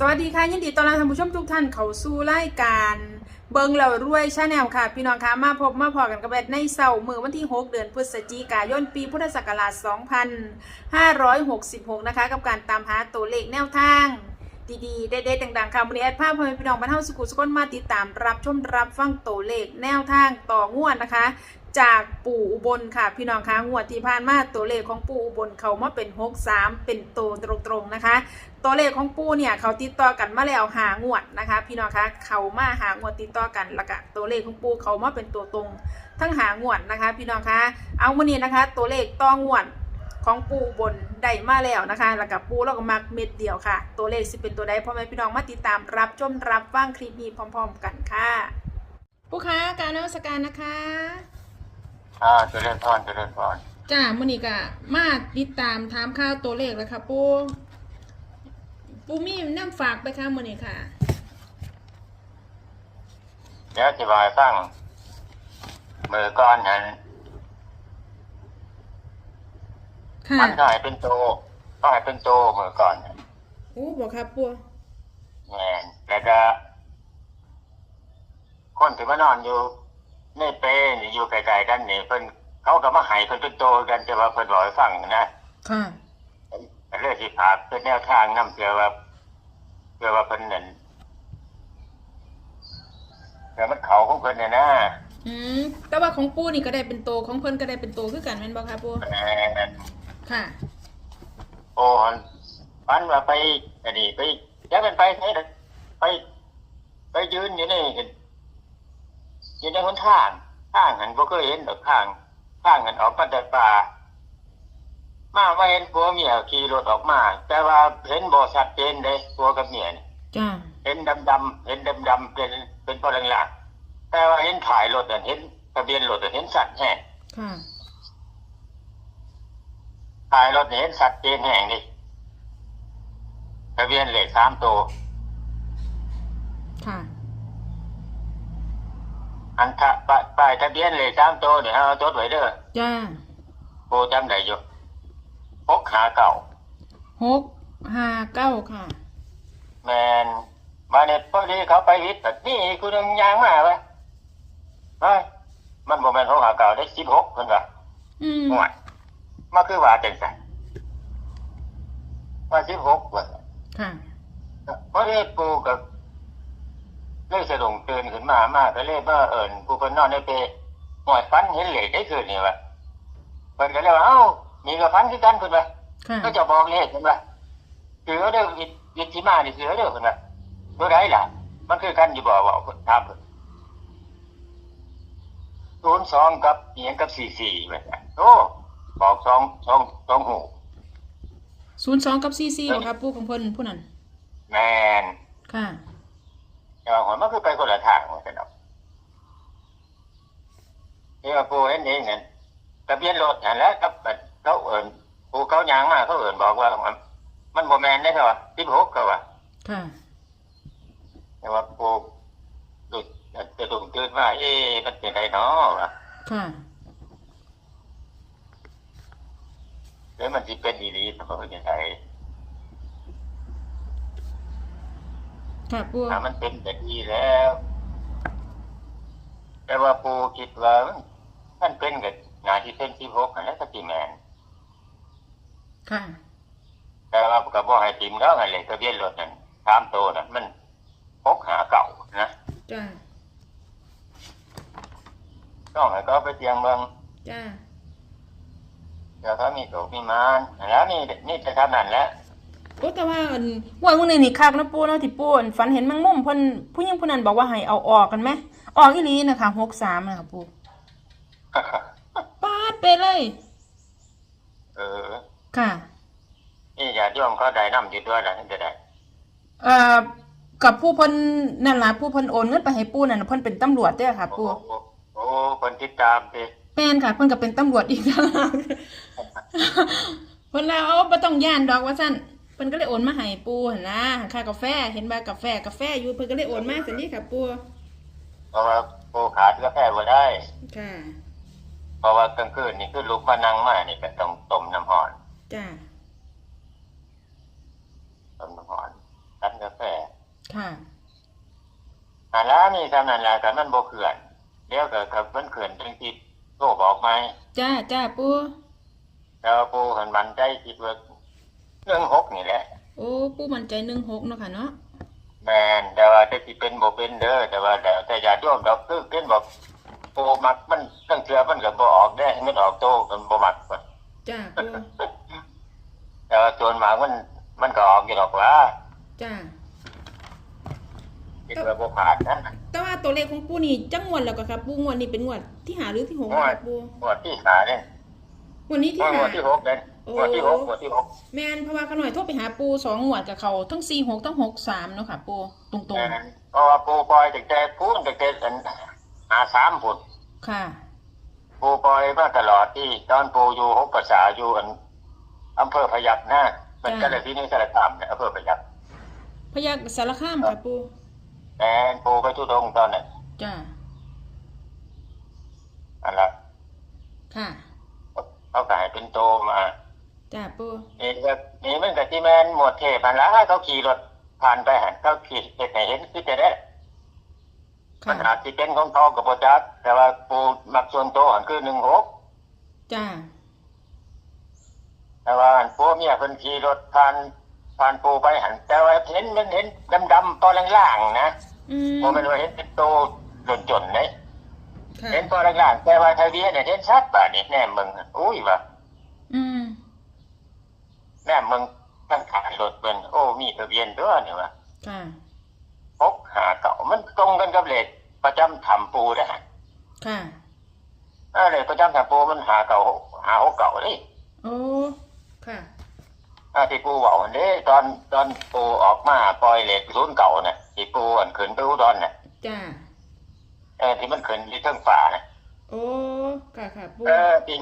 สวัสดีค่ะ ยินดีต้อนรับท่านผู้ชมทุกท่านเข้าสู่รายการเบิงเหล่ารวยชาแนลค่ะ พี่น้องคะมาพบมาพอกันกับแบดในเสาร์มือวันที่ 6 เดือนพฤศจิกายนปีพุทธศักราช 2566 นะคะ กับการตามหาตัวเลขแนวทาง ดีๆเด็ดๆต่างๆค่ะวันนี้แอดภาพพ่อแม่พี่น้องบรรเทาสุขุสุขนมาติดตามรับชมรับฟังตัวเลขแนวทางต่องวดนะคะ จากปู่อุบลค่ะ พี่น้องคะงวดที่ผ่านมาตัวเลขของปู่อุบลเขามาเป็น 63 เป็นตัวตรงๆนะคะ ตัวเลขของปู่เนี่ยเขาติดต่อกันมาแล้วหางวดนะคะ พี่น้องคะเขามาหางวดติดต่อกันแล้วก็ตัวเลขของปู่เขามาเป็นตัวตรงทั้งหางวดนะคะ พี่น้องคะเอาวันนี้นะคะ ตัวเลขต้องวดของปู่อุบนได้มาแล้วนะคะ แล้วกับปู่เราก็มักเม็ดเดียวค่ะ ตัวเลขสิเป็นตัวใดพ่อแม่พี่น้องมาติดตามรับชมรับฟังคลิปนี้พร้อม ๆ กันค่ะปู่คะการนมัสการนะคะอ่าเจริญพรเจริญพรจ้ามื่อนี้ก็มาติดตามถามข่าวตัวเลขแล้วค่ะปู ปูมีน้ำฝากไปค่ะมื่อนี้ค่ะ เดี๋ยวอธิบายฟังมือก้อนนั้นค่ะมันก็ให้เป็นโตก็ให้เป็นโตมือก่อนนั้นโอ้บอกค่ะปูแม่นแล้วก็ คนที่มานอนอยู่ในเปรนี่อยู่ไกลๆกันนี่เพิ่นเขาก็มาให้เพิ่นเป็นโตกันแต่ว่าเพิ่นบอกให้ฟังนะค่ะ เรื่องที่ผาเป็นแนวทางนำเพื่อว่าเพื่อว่าเพิ่นนั่นเพื่อมันเขาของเพิ่นเนี่ยนะอืมแต่ว่าของปูนี่ก็ได้เป็นโตของเพิ่นก็ได้เป็นโตคือกันแม่นบอกค่ะปูแม่นค่ะ โอ้หันพันว่าไปอันนี้ไปยังเป็นไปไหนล่ะไป ไปยืนอยู่ในอยู่ในหนทางทางหันบ่เคยเห็นดอกทางทางหันออกมาแต่ป่า มาว่าเห็นผัวเมียขี่รถออกมา แต่ว่าเห็นบ่ชัดเจนเลยผัวกับเมียนี่จ้าเห็นดำๆเห็นดำๆเป็นเป็นพลังหลักๆแต่ว่าเห็นถ่ายรถน่ะเห็นทะเบียนรถน่ะเห็นสัตว์แห้งค่ะถ่ายรถน่ะเห็นสัตว์เจนแห้งนี่ทะเบียนเลขสามตัวค่ะอันทะปะป้ายทะเบียนเลขสามตัวเนี่ยเอาจดไว้เด้อจ้า โบจำได้อยู่ พกหาเก่าหกห้าเก้าค่ะ แมนมาเนี่ยพอดีเขาไปวิทย์แบบนี่คุณยังยางมาไหมเฮ้ยมันโมเมนต์พกหาเก่าได้สิบหกเพิ่นว่าอืมห่วยมาคือว่าจังสันว่าสิบหกว่าค่ะพอดีปูกับเลยสะดุ้งตื่นขึ้นมามาก็เลยมาเอิญปูคนนอนในเปรย์หมอยฟันเห็นเหล็กได้คืนนี่วะเพิ่นก็เลยว่าเอ้า มีกับฟันคือกันเพิ่นว่าค่ะก็จะบอกเลขเพิ่นว่าคือเอาเด้อวิวิธีมานี่คือเอาเด้อเพิ่นว่าตัวใดล่ะ มันคือกันอยู่บ่ว่าเพิ่นถามเพิ่นศูนย์สองกับเอียงกับสี่สี่แบบนั้นโอ้บอกสองสองสองหูศูนย์สองกับซีซีบอกค่ะปูของเพิ่นผู้นั้นแมนค่ะ แต่ว่าหัวมันคือไปคนละทางเหมือนกันเนาะนี่ว่าปูเห็นเองเนี่ยทะเบียนรถนั่นแหละกับแบบ เขาเอิญปูเขายางมาเขาเอิญบอกว่า มันมันโมแมนได้เท่าไหร่สิบหกก็ว่าค่ะแต่ว่าปูดุจะดุงตื่นว่าเอ๊ะมันเป็นไรเนาะวะค่ะหรือมันจะเป็นอีหลีสมมติยังไงค่ะปูถ้ามันเป็นแบบนี้แล้ว แต่ว่าปูคิดว่ามันมันเป็นกับงานที่เป็นสิบหกนั่นแหละสติแมน ค่ะ แต่ว่าก็บอกให้ติมแล้วไงเลยทะเบียนรถนั่นตามตัวนั่นมันพกหาเก่านะจ้าต้องให้เขาไปเตียงเมืองจ้าเดี๋ยวเขามีโตมีมานแล้วนี่นี่จะทำนั่นแหล้วโอ้แต่ว่าอันว่ามื้อนี้นี่คักเนาะปูเนาะที่ปูอันฝันเห็นแมงมุมเพิ่นผู้หญิงผู้นั้นบอกว่าให้เอาออกกันไหมออกอีหลีนะคะ63นะคะปูปาดไปเลย เออ ค่ะ นี่อย่าติโยมเขาได้น้ำอยู่ด้วยนะนี่จะได้เอ่อกับผู้เพิ่นนั่นล่ะผู้เพิ่นโอนเงินไปให้ปูนั่นน่ะเพิ่นเป็นตำรวจเด้อค่ะ โอ้ปูโหโอ้คนติดตามดิแม่นค่ะ เพิ่นก็เป็นตำรวจอีกต่างหากเพิ่นแล้วเอาบ่ต้องย่านดอกว่าซั่นเพิ่นก็เลยโอนมาให้ปูหั่นนะค่ากาแฟเห็นว่ากาแฟกาแฟอยู่เพิ่นก็เลยโอนมาซั่นนี่ค่ะปูเพราะว่าปูขาดกาแฟบ่ได้ ค่ะ เพราะว่ากลางคืนนี่คือลุกมานั่งมานี่ก็ต้องต้มน้ำหอน จ้าต้มน้ำหอนตันกาแฟนี่ทำนั่นแหละกันมันบ่เขื่อนเดี๋ยวก็กับมันเขื่อนจังที่โทรบอกไหมจ้าจ้าปูแล้วปูหันมันใจคิดว่าเรื่องหกนี่แหละ โอ้ปูมั่นใจหนึ่งหกเนาะค่ะเนาะแมนแต่ว่าจะสิเป็นบ่เป็นเด้อแต่ว่าแต่แต่อย่าโยมดอกคือเกินบอกปูมักมันตั้งเทื่อมันก็บ่ออกได้มันออกโตมันบ่มักว่ะ จ้าปูแต่ว่าส่วนมากมัน มันก็ออกอยู่ดอกว่าจ้าคิดว่าบ่ผ่านนะแต่ว่าตัวเลขของปูนี่จังงวดแล้วก็ครับ ปูงวดนี้เป็นงวดที่หาหรือที่หกงวดครับปูงวดที่หาเนี่ยงวดนี้ที่งหาวดที่หกเนี่ยโอ้งวดที่หกงวดที่หกแมนเพราะว่าขน่อยโทรไปหาปูสองงวดกับเขาทั้งสี่หกทั้งหกสามเนาะค่ะ ปูตรงแม่นเพราะว่าปูปล่อยตั้งแต่พูนตั้งแต่อันหาสามพุ่นๆค่ะ ปูปล่อยมาตลอดที่ตอนปูอยู่หกภาษาอยู่อันอำเภอพยัคฆ์นะมันก็เลยที่นี่สารคามเนี่ยอำเภอพยัคฆ์พยักสารคามค่ะปูแต่ปูไปทุดงค์ตอนนั้นจ้าอันละค่ะเขาก็ให้เป็นโตมาจ้าปูนี่ก็นี่มันก็ที่แมนหมวดเทพอันละเขาขี่รถผ่านไปหันเขาขี่เห็นเห็นคือจะได้ ค่ะมันอาจจะเป็นของเขากับโปจักแต่ว่าปูมักส่วนโตวหันคือหนึ่งหกจ้า แต่ว่าอันปูเมียเพิ่นขี่รถผ่านผ่านปูไปหันแต่ว่าเห็นมันเห็นดำๆตอนล่างๆนะอืมโมเป็นว่าเห็นเป็นโตหล่นจนๆเลยค่ะ เห็นตอนล่างๆแต่ว่าทะเบียนเนี่ยเห็นชัดป่ะนี่แน่มึงอุ้ยว่ะอืม แน่มึงตั้งขายรถเป็นโอ้มีทะเบียนด้วยเนี่ยว่ะค่ะพกหาเก่า มันตรงกันกับเลขประจำทำปูได้ค่ะเออเลขประจำทำปูมันหาเก่าหาหกเก่าเลยโอ้ค่ะอ่าที่ปูบอกอันนี้ตอนตอนปูออกมาปล่อยเลขศูนย์เก่าน่ะที่ปูอันขึ้นไปอุดรน่ะจ้าเออที่มันขึ้นที่เทิงฝาน่ะโอ้ค่ะค่ะปูเออที่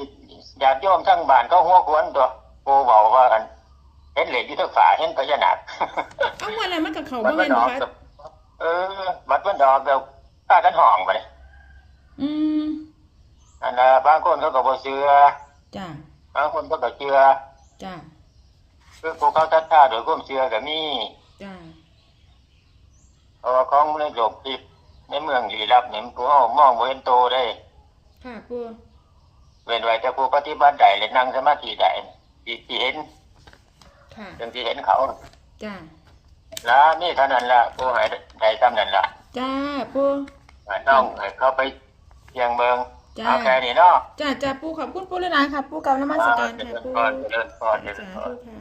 ญาติโยมทั้งบ้านเขาหัวควนตัวปูบอกว่ากันเห็นเหล็กที่เทิงฝาเห็นพญานาคเอาวันนั้นมันกับเขาบับ่ดแม่วันนดบ่อกคะกับ เออบัดวันดอกเดี๋ยวป้ากันห้องไปเลยอืมอันน่ะบางคนเขาก็บ่เชื่อจ้าบางคนเขาก็เชื่อจ้าคือพวกเขาทัดท่าโดยความเชื่อก็มีจ้าเพราะว่าของในโลกทิพย์ในเมืองลี้ลับเนี่ยผู้เฮามองบ่เห็นโตได้ ค่ะปูเว้นไว้แต่ผู้ปฏิบัติได้หรือนั่งสมาธิได้ที่ที่เห็นค่ะ จังที่เห็นเขา จ้า แล้วนี่เท่านั้นล่ะผู้ให้ได้ตำนั้นล่ะจ้าปูน้องให้เขาไปเชียงเมืองจ้าเอาแค่นี้เนาะจ้าจ้าปูขอบคุณปูเลยนะค่ะปูกับน้ำมันสการเจค่ะริญปูพรเจริญพรเจริญสาพรธุค่ะ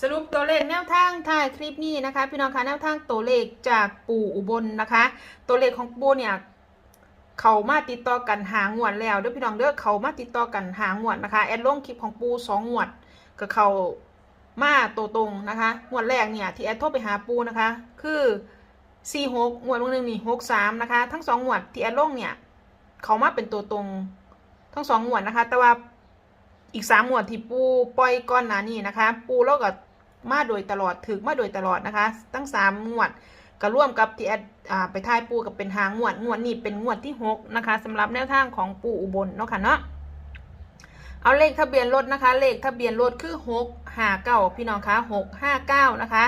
สรุปตัวเลขแนวทางท้ายคลิปนี้นะคะ พี่น้องคะแนวทางตัวเลขจากปู่อุบลนะคะ ตัวเลขของปู่เนี่ยเขามาติดต่อกันหางวดแล้วเด้อพี่น้องเด้อเขามาติดต่อกันหางวดนะคะแอดลงคลิปของปูสองงวดกับเขา มาตัวตรงนะคะงวดแรกเนี่ยที่แอดโทรไปหาปูนะคะ คือสี่หกงวดวันหนึ่งนี่หกสามนะคะ ทั้งสองงวดที่แอดลงเนี่ย เขามาเป็นตัวตรง ทั้งสองงวดนะคะ แต่ว่าอีกสามงวดที่ปูปล่อยก้อนหนานี่นะคะ ปูแล้วก็มาโดยตลอดถึกมาโดยตลอดนะคะ ตั้งสามงวดก็ร่วมกับที่แอดไปทายปูกับเป็นหางงวดงวดนี้เป็นงวดที่หกนะคะสำหรับแนวทางของปูอุบลเนาะค่ะเนาะเอาเลขทะเบียนรถนะคะ เลขทะเบียนรถคือหก ห้าเก้าพี่น้องคะหกห้าเก้านะคะ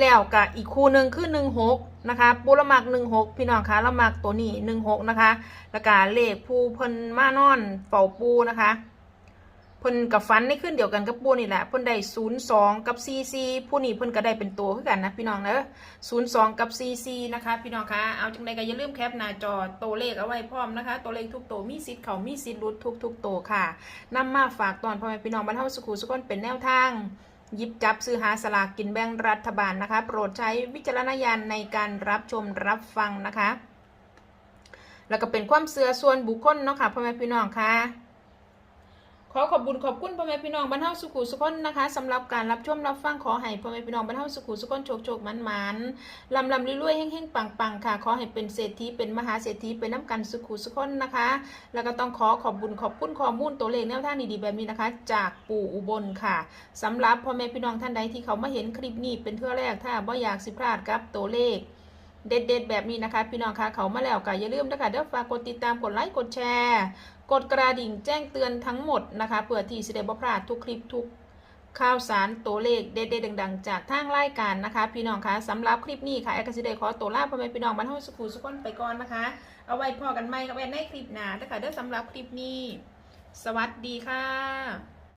แล้วกับอีกคู่หนึ่งคือหนึ่งหกนะคะปูละมักหนึ่งหกพี่น้องคะละมักตัวนี้หนึ่งหกนะคะแล้วก็เลขผู้เพิ่นมานอนเฝ้าปูนะคะ พิ่นกับฟันได้ขึ้นเดียวกันกับปูนี่แหละเพิ่นได้ศูนย์สองกับซีซีผู้นี้เพิ่นก็ได้เป็นตัวคือกันนะพี่น้องเนอะศูนย์สองกับซีซีนะคะ พี่น้องคะเอาจังใดก็อย่าลืมแคปหน้าจอตัวเลขเอาไว้พร้อมนะคะ ตัวเลขทุกตัวมีสิทธิ์เขามีสิทธิ์รุดทุกทุกๆตัวค่ะนำมาฝากตอนพ่อแม่พี่น้องบรรเทาสุขุสุขนเป็นแนวทางยิบจับซื้อหาสลากกินแบ่งรัฐบาลนะคะ โปรดใช้วิจารณญาณในการรับชมรับฟังนะคะ แล้วก็เป็นความเสื่อส่วนบุคคลเนาะค่ะพ่อแม่พี่น้องค่ะ ขอขอบบุญขอบคุณพ่อแม่พี่น้องบรรเทาสุขุสุขนนะคะสำหรับการรับชมรับฟังขอให้พ่อแม่พี่น้องบรรเทาสุขุสุขนโชคโชคมันมันลำลำรวยๆเฮ่งๆปังๆค่ะ ขอให้เป็นเศรษฐีเป็นมหาเศรษฐีเป็นน้ำกันสุขุสุขนนะคะ แล้วก็ต้องขอขอบบุญขอบคุณข้อมูลตัวเลขแนวทางดีๆแบบนี้นะคะ จากปู่อุบลค่ะสำหรับพ่อแม่พี่น้องท่านใดที่เขามาเห็นคลิปนี้เป็นเทื่อแรกถ้าบ่อยากสิพลาดกับตัวเลข เด็ดๆ แบบนี้นะคะ พี่น้องคะเขามาแล้วก็อย่าลืมนะคะเดี๋ยวฝากกดติดตามกดไลค์กดแชร์ กดกระดิ่งแจ้งเตือนทั้งหมดนะคะเพื่อที่จะได้บ่พลาดทุกคลิปทุกข่าวสารตัวเลขเด็ดๆดังๆ จากทางรายการนะคะ พี่น้องคะสำหรับคลิปนี้ค่ะแอร์กสิเดย์ขอตัวลาพ่อแม่พี่น้องบรรเทาสุขุสุขคนไปก่อนนะคะ เอาไว้พอกันไหมกับแอนในคลิปหน้านะคะเด้อสำหรับคลิปนี้ สวัสดีค่ะ